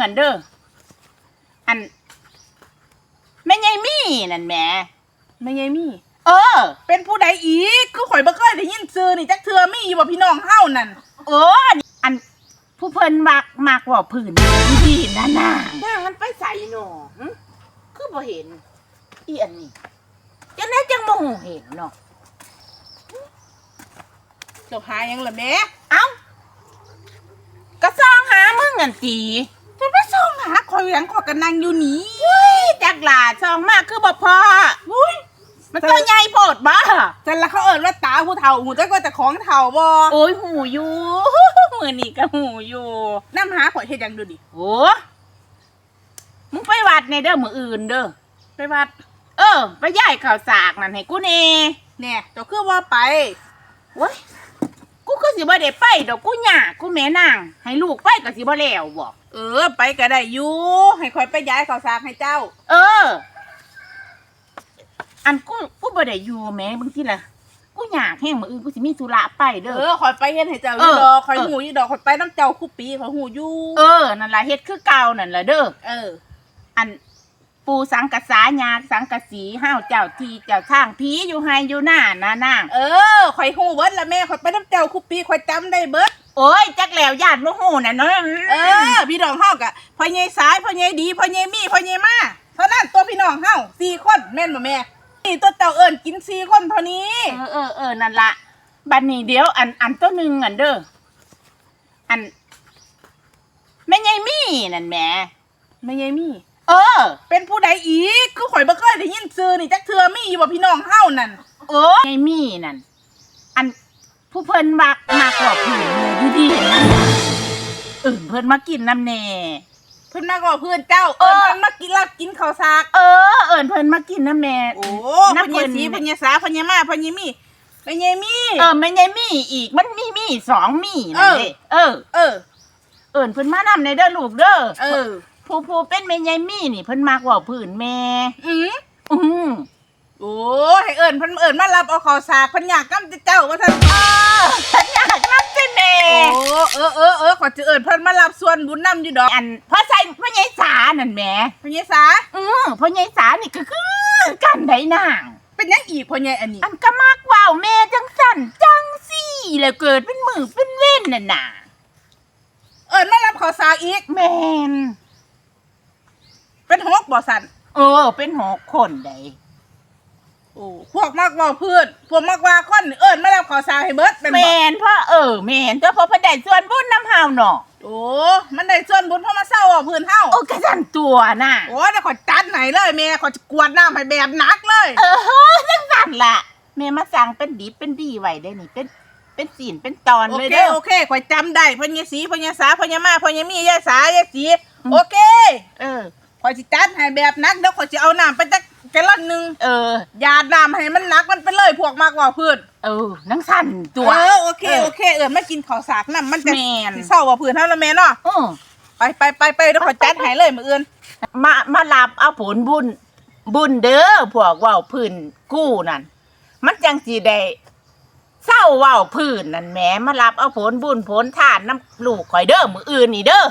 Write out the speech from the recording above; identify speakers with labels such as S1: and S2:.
S1: หันเด้ออันแม่ยายมี่นั่นแหม่
S2: ไม่ไงมี่
S1: เออ
S2: เป็นผู้ใดอีกคือข่อยบ่เคยได้ยินชื่อนี่จักเทื่อมีอยู่บ่พี่น้องเฮานั่น
S1: เอออันผู้เพิ่นมักมักว่าพื้นดีๆนั่นน่ะ
S2: ย่างมันไปใส่หนอหึ
S1: คือบ่เห็นอีอันนี้จังได๋จังบ่ฮู้เห็นเนาะ
S2: เจ้าหาหยังล่ะแม่
S1: เอ้าก็ซองหามึงอันตี
S2: จะไปส่อง หาข่อยหยังข่อยก็นั่งอยู่นี่
S1: เฮ้ยจักหลาซองมากคือบ่พอ
S2: อุ้ย
S1: มันตัวใหญ่โพดบ่
S2: จันละเขาเอิ้นว่าตาผู้เฒ่าหูจักว่าแต่ของเฒ่าบ่
S1: โอ้ยหูอยู่ มื้อนี้ก็หูอยู่
S2: นำหาข่อยเฮ็ดหยังดูดิ
S1: โอ้มึงไปวัดในเด้อมื้ออื่นเด้อ
S2: ไปวัด
S1: เออ ไปย้ายข้าวสากนั่นให้กูแน่
S2: แน่เจ้าคือว่าไป
S1: โว้ยกูก็สิบ่ได้ไปดอกกูหยากูแม่นาง ให้ลูกไปก็สิบ่แล้วบ่
S2: เออ ไปก็ได้อยู่ให้ข่อยไปย้ายข้าวสากให้เจ้า
S1: เออ อันกูกูบ่ได้อยู่แหม่บางทีล่ะกูอยากแห้งมื้ออื่นกูสิมีธุระไปเด้
S2: เอ
S1: อ
S2: อข่อยไปเฮ็ดให้เจ้าอ
S1: เอยู่อ
S2: ดอกข่อย
S1: เออ
S2: หูอยู่ดอกข่อยไปน้ำเจ้าคู่ปีข่อยหูอยู่
S1: เออนั่นล่ะเฮ็ดคือเก่านั่นล่ะเด้อ
S2: เออ
S1: อัน ปูสังกะสายาสังกะสีห้าวเจ้าทีเจ้าทางผีอยู่ไฮอยู่หน้านะนาง
S2: เออข่อยหูเบิดละแม่ข่อยไปน้ำเจ้าคู่ปีข่อยจำได้เบิด
S1: โอ้ยจักแล้วญาติบ่ฮู้น่ะเนาะ
S2: เออ พี่น้องเฮากะพ่อใหญ่สายพ่อใหญ่ดีพ่อใหญ่มีพ่อใหญ่มาเท่านั้นตัวพี่น้องเฮาสี่คนแม่นบ่แม่นี่ตัวเจ้าเอิ้นกินสี่คนเท่านี้
S1: เออเออเออนั่นล่ะบัดนี้เดี๋ยวอันอันตัวหนึงอันเด้ออันแม่ใหญ่มี่นั่นแหม
S2: ไม่ใหญ่มี
S1: เออ
S2: เป็นผู้ใดอีกคือข่อยบ่เคยได้ยินชื่อนี่จักเทื่อมีอยู่บ่พี่น้องเฮานั่น
S1: โอ้ยายมี่นั่นอัน ผู้เพิ่นมักมักกว่าผืนเลยดีดีๆนั่นน่ะเออเพิ่นมากินน้ำแน่
S2: เพิ่นมาก่อเพื่อนเจ้า
S1: เอ
S2: เอิ้
S1: อ
S2: นเพิ่นมากินลาบกินข้าวสาก
S1: เออ เอิญเพิ่นมากินน้ำแน่
S2: โอ้
S1: น้า
S2: พ่อ
S1: เพิ่
S2: ใหญ่
S1: น
S2: สีพ่อใหญ่สาพ่อใหญ่มาพ่อใหญ่มีแม่ใหญ่มี
S1: เออไม่ใช่มี่อีกมันมีมี่สองมี่นั่นเด้เออ
S2: เออ
S1: เอิญเพิ่นมานำในเด้อลูกเด้อ
S2: เออ
S1: ผู้ผู้เป็นแม่ใหญ่มี่นี่เพิ่นมักเว่าผืนแม่
S2: อือ
S1: อือ
S2: โอ้ให้เอิ้นเพิ่นเอิ้นมารับเอาข้าวสากเพิ่นอยากนํเจ้าว่าซั่น
S1: เออฉันอยากนับเจแม่
S2: โอ้เออเออเออขอจะเอิญเพิ่นมารับส่วนบุญนำอยู่ดอก
S1: อันพ่อใส่พ่อใหญ่สานั่นแหม่
S2: พ่อใหญ่สา
S1: อือพ่อใหญ่สานี่ก็คือกันไดนาง
S2: เป็นหยังอีกพ่อใหญ่อันนี้
S1: อันก็มากว่าวแม่จังสั่นจังสี่แล้วเกิดเป็นมือเป็นเว้นน่ะน่ะ
S2: เอิญมารับข้าวสากอีก
S1: แม่น
S2: เป็นหกบ่สัน
S1: เออ เป็นหกคนได้
S2: โอ้พวกมักว่าเพื่อนพวกมักว่าคนเอิญมารับข้าวสากให้เบิดเป็น
S1: แม
S2: บ่
S1: นพ่อเออแมนตัวพ่อพระได้ส่วนบุญน้ำเฮาเนาะ
S2: โอ้มันได้ส่วนบุญเพราะมาเศร้าอะเพื่อนเฮา
S1: โอ้กระสันตัวน่ะ
S2: โอ้เดี๋ยวขอจัดไหนเลยแม่ขอจะกวดน้ำให้แบบหนักเลย
S1: เออเฮ้ยจังสันล่ะแม่มาสั่งเป็นดีเป็นดีไว้ได้นี่เป็นเป็นศีลเป็นตอน
S2: โอ
S1: เลย
S2: เค
S1: เด้อ
S2: โอเคขอยจำได้พ่อใหญ่สีพ่อใหญ่สาพ่อใหญ่มาพ่อใหญ่มียายสายายสี
S1: อืม
S2: โอเค
S1: เออ
S2: ขอยจะจัดให้แบบหนักเดี๋ยวขอยจะเอาน้ำไปจัก แกลลอนหนึง
S1: เออ
S2: ยาดน้ำให้มันหนักมันไปเลยพวกมากกว่าเพื่อน
S1: เออนังสันตัว
S2: เออโอเค
S1: เออ
S2: โอเคเออมากินข้าวสากน้ำมันจะ
S1: แม่น
S2: สิเศร้าว่าเพื่อนเท่าละแม่เนาะ
S1: เออ
S2: ไปไปไปไปเดี๋ยวขอจัดให้เลยมืออื่น
S1: มามารับเอาผลบุญ บุญเด้อพวกเว่าวพื้นกู้นั่นมันจังสีได้เศร้าเว่าวพื้นนั่นแหมมารับเอาผลบุญผลทานน้ำลูกข่อยเด้อมืออื่นนี่เด้อ